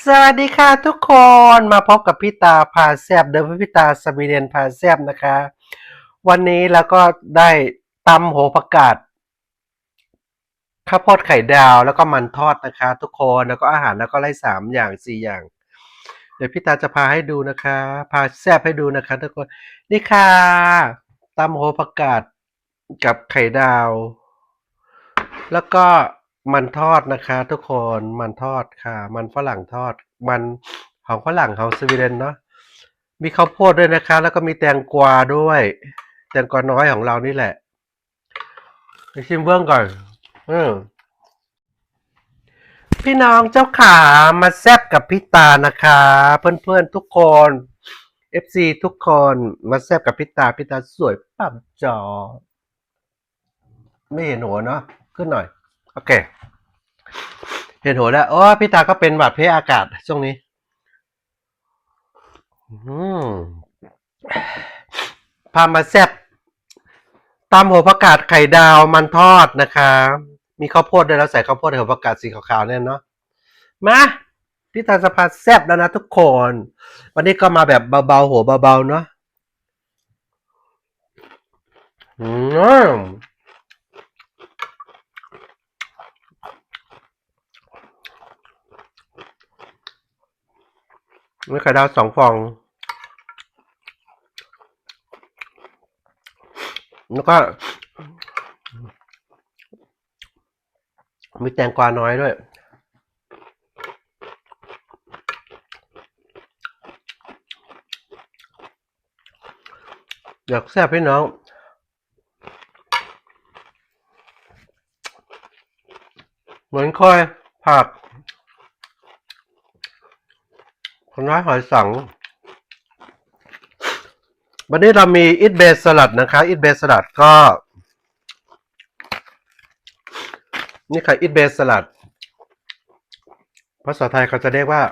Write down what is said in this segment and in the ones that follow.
สวัสดีค่ะทุกคนมาพบกับพี่ตาพาแซบเดิมพี่ตาสวีเดนพาแซบนะคะ วันนี้แล้วก็ได้ตำโหผักกาดข้าวโพดไข่ดาวแล้วก็มันทอดนะคะ ทุกคนแล้วก็อาหารแล้วก็ไล่สามอย่างสี่อย่าง เดี๋ยวพี่ตาจะพาให้ดูนะคะ พาแซบให้ดูนะคะ ทุกคนนี่ค่ะตำโหผักกาดกับไข่ดาว แล้วก็ มันทอดนะคะทุกคนมันทอดค่ะ มันฝรั่งทอด มันของฝรั่งของสวีเดนเนาะมีข้าวโพดด้วยนะคะ แล้วก็มีแตงกวาด้วย แตงกวาน้อยของเรานี่แหละไปชิมเบื้องก่อนอืมพี่น้องเจ้าขามาแซบกับพี่ตานะคะ เพื่อนๆทุกคน FC ทุกคนมาแซบกับพี่ตาพี่ตาสวยปั๊บจอ ไม่เห็นหัวเนาะขึ้นหน่อย โอเค เห็นหัวแล้วโอ้พี่ตาก็เป็นหวัดเพอากาศช่วงนี้พามาแซบตำหัวผักกาดไข่ดาวมันทอดนะคะ มีข้าวโพดด้วยแล้วใส่ข้าวโพดในหัวผักกาดสีขาวๆเนี่ยเนาะมาพี่ตาจะพาแซบแล้วนะทุกคน วันนี้ก็มาแบบเบาๆหัวเบาๆเนาะอืม มีไข่ดาวสองฟอง แล้วก็มีแตงกวาน้อยด้วยอยากแซ่บพี่น้อง เหมือนคอยผัก คน ร้ายหอยสัง วันนี้เรามีอิทเบสสลัดนะคะอิทเบสสลัดก็ นี่ค่ะอิทเบสสลัดภาษาไทยเขาจะเรียกว่า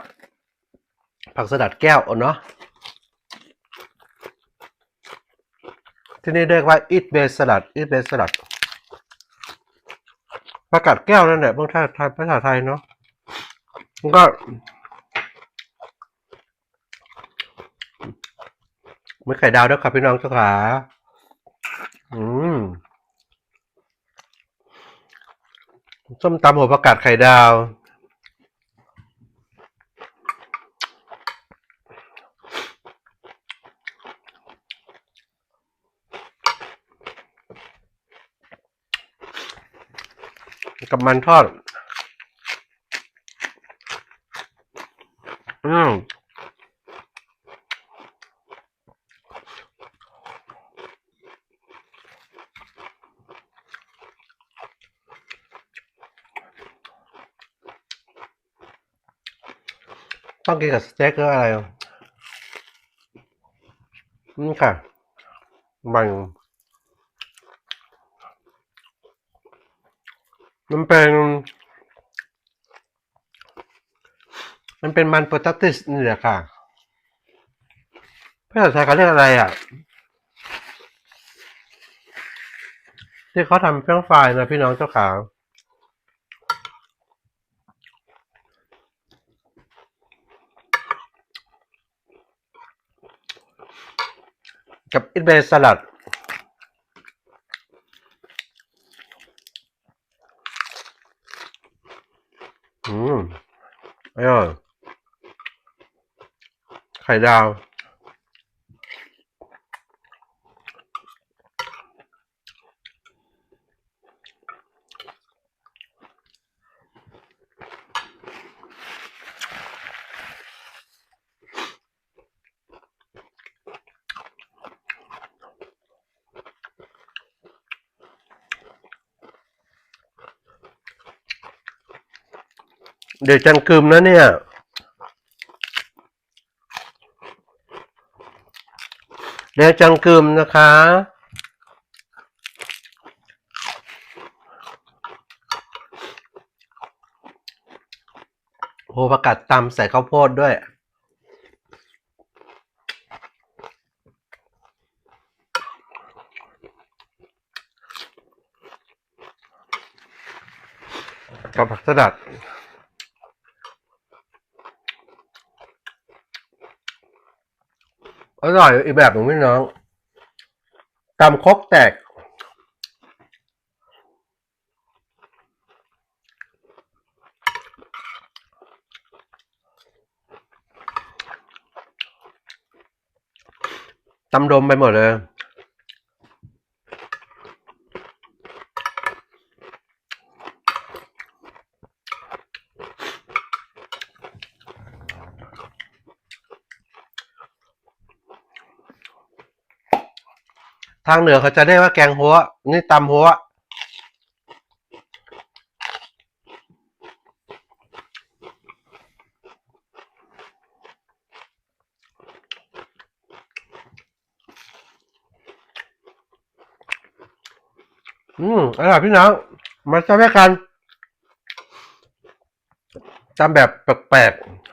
ผักสลัดแก้วเนาะที่นี่เรียกว่าอิทเบสสลัดอิทเบสสลัดผักกาดแก้วนั่นแหละบางท่าไทยภาษาไทยเนาะมันก็ ไม่ไข่ดาวด้วยครับพี่น้องเจ้าขาอืมส้มตำหัวประกาศไข่ดาว กับมันทอด อืม ต้องกินกับสเต็กหรืออะไรอะนี่ค่ะมันมันเป็น มันเป็นมันโปเตติสนี่แหละค่ะภาษาไทยเขาเรียกอะไรอะ ที่เขาทำเฟรนฟรายนะพี่น้องเจ้าขา กับอินเบสลัด อืมอร่อยไข่ดาว เดี๋ยวจังกึมนะเนี่ย เดี๋ยวจังกึมนะคะ โหประกาศตำใส่ข้าวโพดด้วยกับผักสลัด อร่อยอีกแบบหนึ่งพี่น้องตำคกแตก ตำดมไปหมดเลย ทางเหนือเขาจะได้ว่าแกงหัว นี่ตำหัว อืมอร่อยพี่น้องมาใช้แม่กันตำแบบแปลกๆ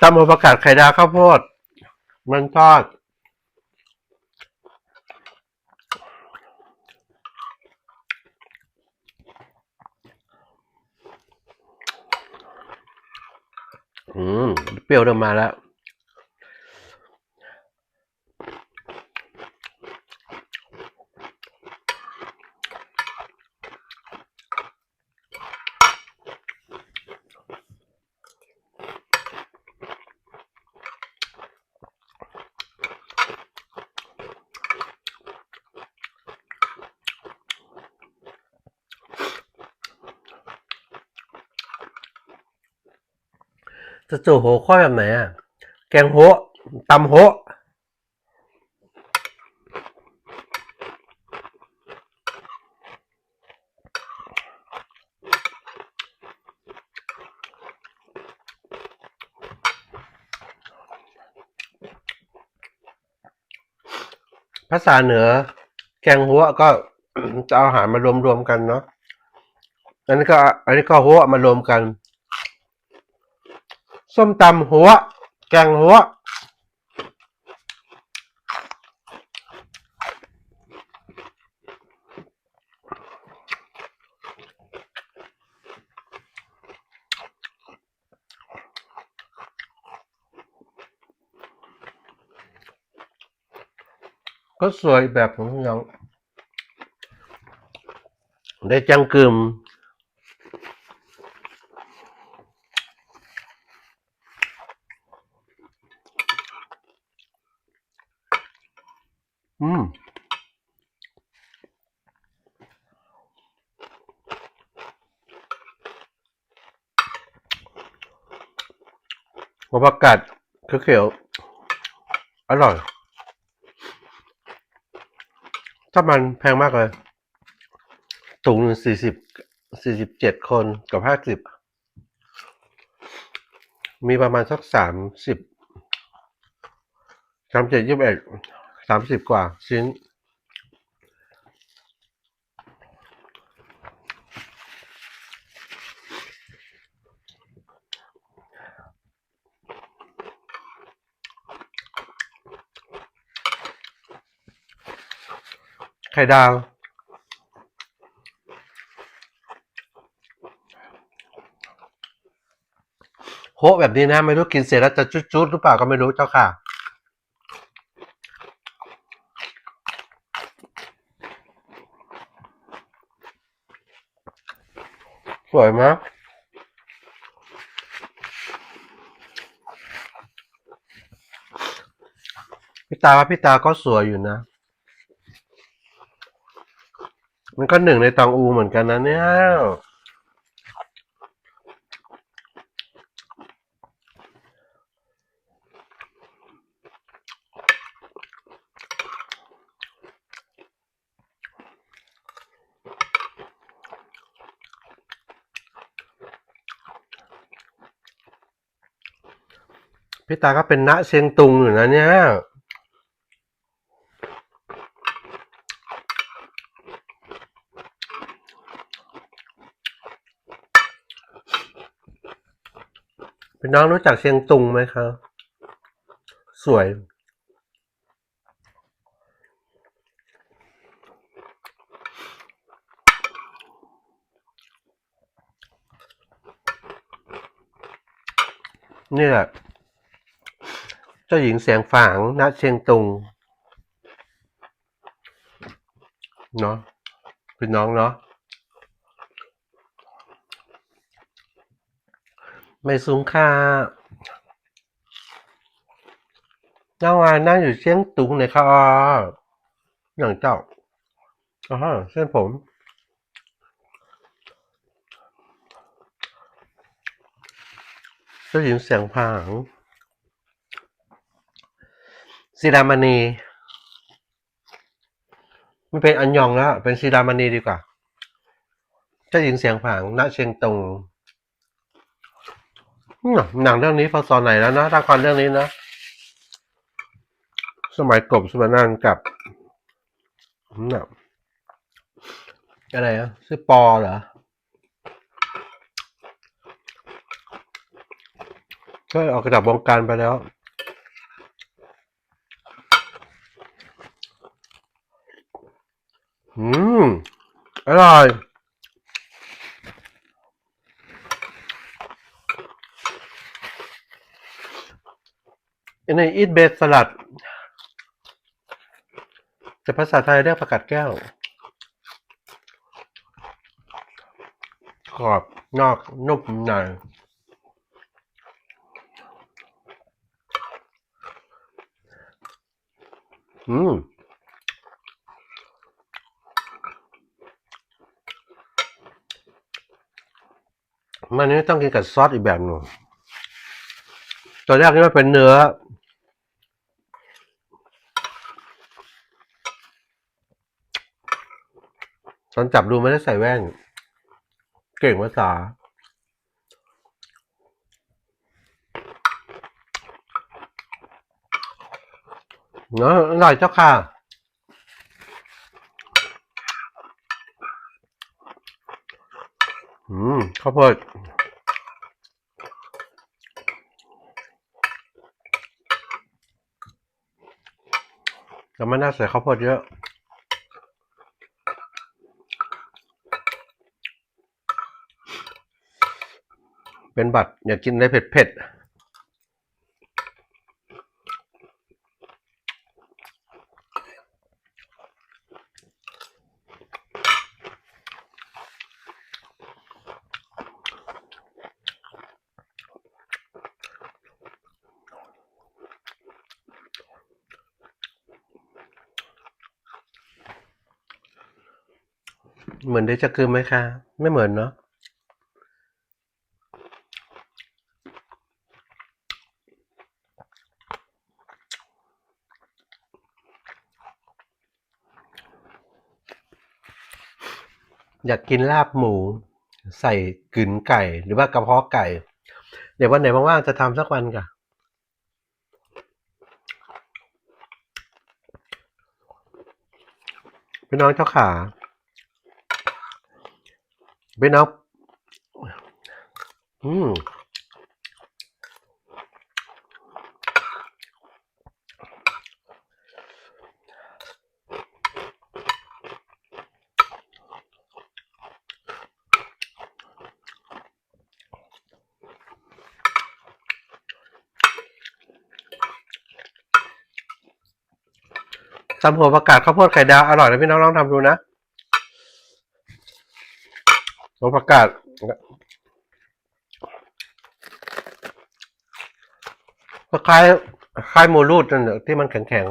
ตำหัวประกาศไข่ดาวข้าวโพด มันทอดอืมเปรี้ยวเริ่มมาแล้ว จะจู่โหข้อแบบไหนอะ แกงโหตำโหภาษาเหนือ แกงหัวก็จะเอาอาหารมารวมๆกันเนาะอันนี้ก็ อันนี้ก็หัวมารวมกัน ส้มตำหัว แกงหัว ก็สวยแบบของเราได้จังกึม อืม หัวผักกาดเขียวๆอร่อย ถ้ามันแพงมากเลยถุงหนึ่งสี่สิบสี่สิบเจ็ดคนกับห้าสิบ มีประมาณสักสามสิบสามเจ็ดยี่สิบเอ็ดสามสิบกว่าชิ้น ไข่ดาวโฮะแบบนี้นะ ไม่รู้กินเสร็จแล้วจะจุดๆหรือเปล่าก็ไม่รู้เจ้าค่ะสวยไหมยพี่ตาว่าพี่ตาก็สวยอยู่นะ มันก็หนึ่งในตองอูเหมือนกันนะเนี่ยพี่ตาก็เป็นณเชียงตุงอยู่นะเนี่ย น้องรู้จักเชียงตุงไหมครับ สวย นี่แหละ เจ้าหญิงเสียงฝางณเชียงตุง เนาะพี่น้องเนาะ ไม่สูงค่าเจ้าวานนั่งอยู่เชียงตุงเลยค่ะอ๋ออย่างเจ้าอ๋อเส้นผมเจ้าหญิงเสียงผางสีดามณีไม่เป็นอันยองแล้ว เป็นสีดามณีดีกว่าเจ้าหญิงเสียงผางณเชียงตุง หนังเรื่องนี้พศไหนแล้วนะละครเรื่องนี้นะ สมัยกบสุวรรณันท์กับอืมน่ะอะไรอะชื่อปอเหรอก็ออกจากวงการไปแล้วอืม อร่อย อันนี้อีทเบสสลัดแต่ภาษาไทยเรียกผักกาดแก้วกรอบนอกนุ่มในอืมมันนี้ต้องกินกับซอสอีกแบบหนึ่งตัวแรกนี่มันเป็นเนื้อ ตอนจับดูไม่ได้ใส่แว่น เก่งภาษา เนอะอร่อยเจ้าค่ะอืมข้าวโพดแต่ไม่น่าใส่ข้าวโพดเยอะ เป็นบัตรอยากกินอะไรเผ็ดๆเหมือนได้จะคือไหมคะ ไม่เหมือนเนาะ อยากกินลาบหมู ใส่กึ๋นไก่ หรือว่ากระเพาะไก่ เดี๋ยววันไหนว่างๆจะทำสักวันค่ะพี่น้องเจ้าขาพี่น้องอืมำหัวประกาศข้าวโพดไข่ดาวอร่อยนะพี่น้องลองทำดูนะหัวประกาศคล้ายคล้ายหมูรูดนั่นแหละที่มันแข็ง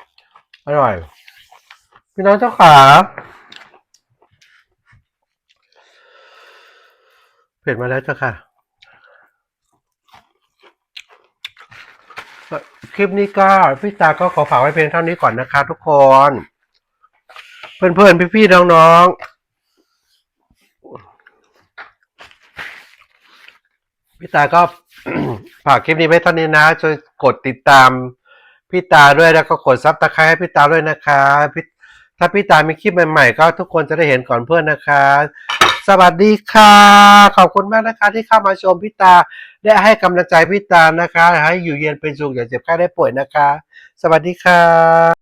ๆ อร่อย พี่น้องเจ้าขา เผ็ดมาแล้วเจ้าค่ะ คลิปนี้ก็พี่ตาก็ขอฝากไว้เพียงเท่านี้ก่อนนะคะทุกคน เพื่อนๆพี่ๆน้องๆพี่ตาก็ฝากคลิปนี้ไว้เท่านี้นะช่วยกดติดตามพี่ตาด้วยแล้วก็กดซับตะไคร้ให้พี่ตาด้วยนะคะพี่ถ้าพี่ตามีคลิปใหม่ๆก็ทุกคนจะได้เห็นก่อนเพื่อนนะคะ สวัสดีค่ะ ขอบคุณมากนะคะที่เข้ามาชมพี่ตา ได้ให้กำลังใจพี่ตานะคะ ให้อยู่เย็นเป็นสุขอย่าเจ็บไข้ได้ป่วยนะคะ สวัสดีค่ะ